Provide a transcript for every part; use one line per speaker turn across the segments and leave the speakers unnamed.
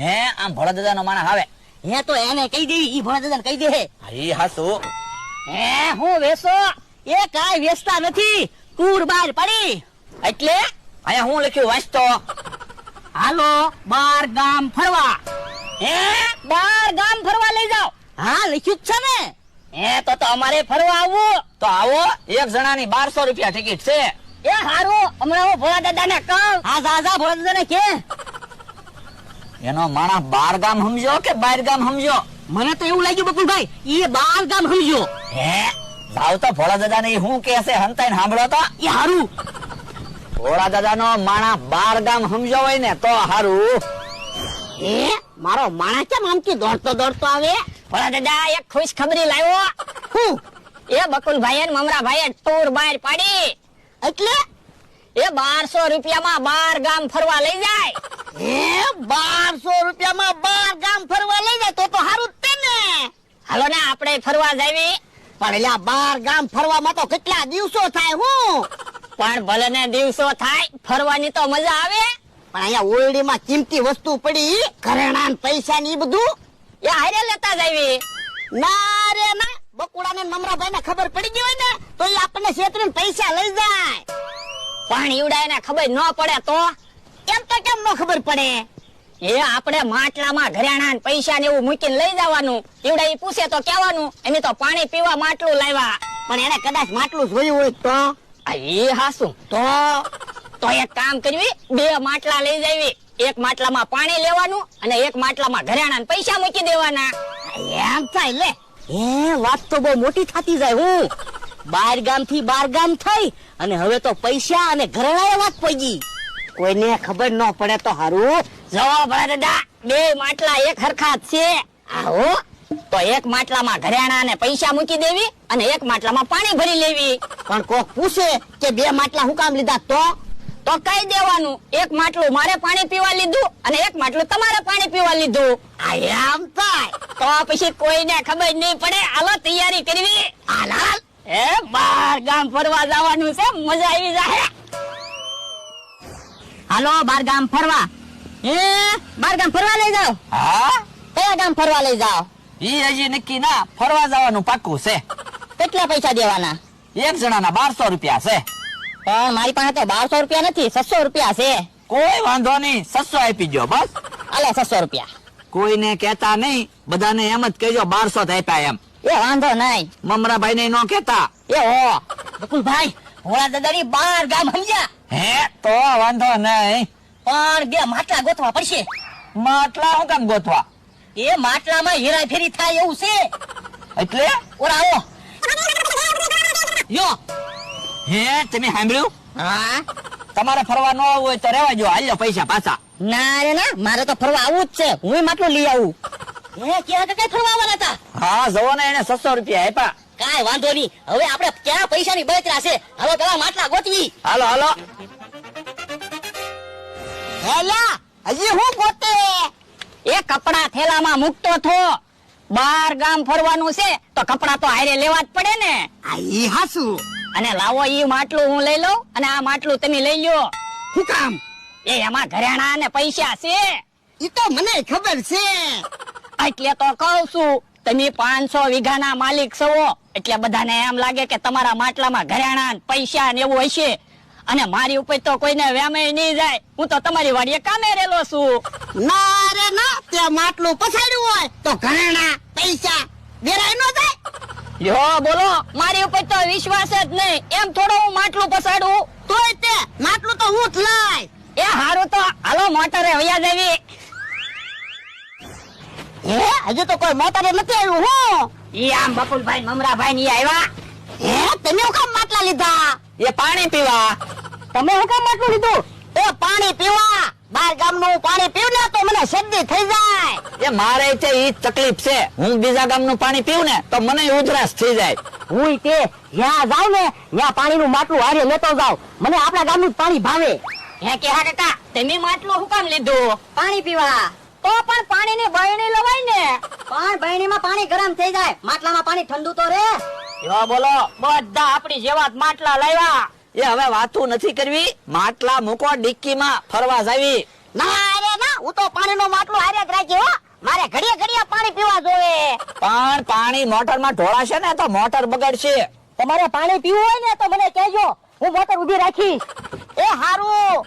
હે આમ ભોળા દાદાનો માણસ આવે.
હે તો એને કહી દેવી ઈ ભોળા દાદાને કહી દે.
ઈ હાસુ.
હે હું વેસો એ કાઈ વેચતા નથી ટૂર બહાર પડી.
એટલે? અહીંયા હું લખ્યું વાંચતો.
હાલો બાર ગામ ફરવા. હે? બાર ગામ ફરવા લઈ જાઓ. હા લખ્યું જ છે ને. હે તો તો અમારે ફરવા આવવું.
તો આવો એક જણાની બારસો રૂપિયા ટિકિટ છે.
એ હારું હમણાં હું ભોળા દાદાને કહું. હા ભોળા દાદાને કે.
એનો માણસ બાર ગામ સમજો કે બાર ગામ સમજો?
મને તો એવું લાગ્યું બકુલભાઈ એ બાર ગામ સમજો.
હે? જાવ તો ભોળા દાદા ને હું કે છે હંતાઈ સાંભળો તો.
એ હારું.
ભોળા દાદાનો માણસ બાર ગામ સમજો હોય ને તો હારું.
એ મારો માણસ કેમ આમથી દોડતો દોડતો આવે? ભોળા દાદા એક ખુશ ખબરી લાવ્યો. હું? એ બકુલભાઈ ને મમરાભાઈ ટૂર બહાર પાડી. એટલે? એ બારસો રૂપિયામાં બાર ગામ ફરવા લઈ જાય. એ બારસો રૂપિયામાં બાર ગામ ફરવા લઈ જાય તો સારું જ હાલો ને, આપણે ફરવા જાવી. પણ એટલે બાર ગામ ફરવામાં તો કેટલા દિવસો થાય હું? પણ ભલે ને દિવસો થાય, ફરવાની તો મજા આવે. પણ અહીંયા ઓરડીમાં કિંમતી વસ્તુ પડી, ઘરેણા પૈસા ની બધું. એ હારે લેતા જાવી. ના રે, ના. બકુડા ને મમરાભાઈ ને ખબર પડી ગઈ હોય ને, તો એ આપણને છેતરીને પૈસા લઈ જાય. પણ ઈવડા એને ખબર ન પડે તો ન ખબર પડે? એ આપણે માટલામાં ઘરેણા પૈસા ને એવું મૂકીને લઈ જવાનું. ઈવડા ઈ પૂછે તો કહેવાનું એની તો પાણી પીવા માટલું લાવ્યા. પણ એને કદાચ માટલું જોયું હોય તો? એ હાસું. તો? તો એક કામ કરવી બે માટલા લઈ જાવી. એક માટલામાં પાણી લેવાનું અને એક માટલામાં ઘરેણા પૈસા મૂકી દેવાના. એમ થાય લે. એ વાત તો બહુ મોટી થતી જાય હું. બાર ગામથી બાર ગામ થઈ અને હવે તો પૈસા અને ઘરેણા વાત પડી. કોઈને ખબર ન પડે તો હારું. જવાબ દાદા, બે માટલા એક હરખા છે. આવો. તો એક માટલામાં ઘરેણા અને પૈસા મૂકી દેવી અને એક માટલામાં પાણી ભરી લેવી. પણ કોક પૂછે કે બે માટલા હું કામ લીધા તો? તો કઈ દેવાનું, એક માટલું મારે પાણી પીવા લીધું અને એક માટલું તમારે પાણી પીવા લીધું. આમ થાય. તો પછી કોઈને ખબર નહીં પડે, હાલો, તૈયારી કરવી. હાલ હાલ. બાર ગામ ફરવા જવાનું છે, મજા આવી જાય હાલો બાર ગામ ફરવા. એ બાર ગામ ફરવા લઈ જાઓ.
હા?
કયા ગામ ફરવા લઈ જાઓ?
ઈ હજી નક્કી ના ફરવા જવાનું પાક્કું છે.
કેટલા પૈસા દેવાના?
એક જણાના બારસો રૂપિયા છે.
પણ મારી પાસે તો બારસો રૂપિયા નથી છસો રૂપિયા છે.
કોઈ વાંધો નહીં સસ્સો આપી ગયો બસ.
અલે છસો રૂપિયા.
કોઈને કેતા નહીં બધાને એમ જ કહેજો બારસો જ આપ્યા એમ.
એ વાંધો નહીં.
મમરાભાઈ ને નો કેતા
એ હો બકુલભાઈ દાદા ની બાર ગામ સમજ્યા
હે? તો વાંધો નહીં.
પણ બે માટલા ગોતવા પડશે?
માટલા હું કામ ગોતવા?
એ માટલામાં હેરા ફેરી થાય એવું છે.
એટલે?
ઓરા આવો. યો.
હે તમે સાંભળ્યું?
હા.
તમારે ફરવા ન આવવું હોય તો રેવા જો હાલ્યો પૈસા પાછા.
ના રે ના. મારે તો ફરવા આવવું જ છે. હું માટલું લઈ આવું. હે ક્યાં કઈ ફરવા આવવાના હતા?
હા જવો ને એને સસ્સો રૂપિયા આપ્યા.
કાંઈ વાંધો નહીં. હવે આપણે ક્યાં પૈસાની બચરા છે? હવે પેલા માટલા ગોતવી.
હાલો હાલો.
હેલા હજી હું પોતે એ કપડા થેલામાં મૂકતો થો. બાર ગામ ફરવાનું છે તો કપડા તો હારે લેવા જ પડે ને.
આ ઈ હાસુ.
અને લાવો ઈ માટલું હું લઈ લઉં અને આ માટલું તમે લઈ લ્યો.
કામ?
એ એમાં ઘરેણા અને પૈસા છે.
ઈ તો મને ખબર છે.
એટલે તો કહું છું તમે પાંચસો વીઘાના માલિક છો. એટલે બધાને એમ લાગે કે તમારા માટલામાં ઘરેણા પૈસા ને એવું હશે. અને મારી ઉપર તો કોઈને વેમે નહીં જાય. હું તો તમારી વાડીએ કામે રેલો છું.
ના રે ના તે માટલું પછાડ્યું હોય તો ઘરેણા પૈસા વેરાય નો જાય.
યો બોલો મારી ઉપર તો વિશ્વાસ જ નહીં. એમ થોડો હું માટલું પછાડું.
તોય તે માટલું તો હું જ લાય
એ હારું તો હાલો મોટરે વયા દેવી.
હે હજુ તો કોઈ મોટરે નથી આવ્યું હું.
ઈ આમ બકુલભાઈ મમરાભાઈ ની આવ્યા.
હે તમે કામ માટલા લીધા?
એ પાણી પીવા.
તમે હું કામ માટલું લીધું? એ પાણી પીવા. બાર ગામનું પાણી પીવું ને તો મને શરદી થઈ જાય.
એ મારે છે ઈ તકલીફ છે. હું બીજા ગામનું પાણી પીવું ને તો મને ઉધરાસ થઈ જાય.
હું તે જ્યાં જાઉં ને ત્યાં પાણીનું માટલું હારે લેતો જાઉં. મને આપણા ગામનું નું પાણી ભાવે.
હે કે હા કાકા તમે માટલું હું કામ લીધું?
પાણી પીવા.
તો પણ પાણીની બહેણી લવાય ને.
પણ બહેણીમાં પાણી ગરમ થઈ જાય. માટલામાં પાણી ઠંડુ તો રે
યો બોલો બધા આપણી જેવા માટલા લાવ્યા.
એ હવે વાતું નથી કરવી. માટલા મૂકો ડિક્કીમાં ફરવા જાવી.
ના અરે ના હું તો પાણીનું માટલો હારે જ મારે ઘડીએ ઘડીએ પાણી પીવા જોવે.
પણ પાણી મોટરમાં ઢોળાશે ને તો મોટર બગડશે.
તમારે પાણી પીવું હોય ને તો મને કહેજો. હું મોટર ઊભી રાખીશ.
એ હારું.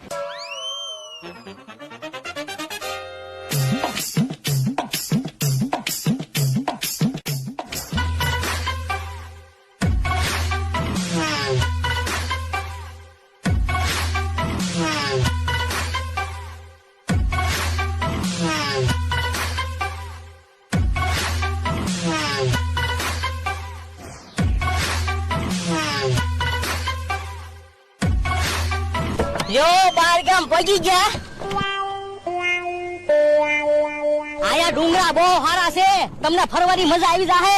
યો બાર ગામ પહોંચી ગયા. આયા ડુંગરા બહુ સારા છે. તમને ફરવાની મજા આવી જાહે.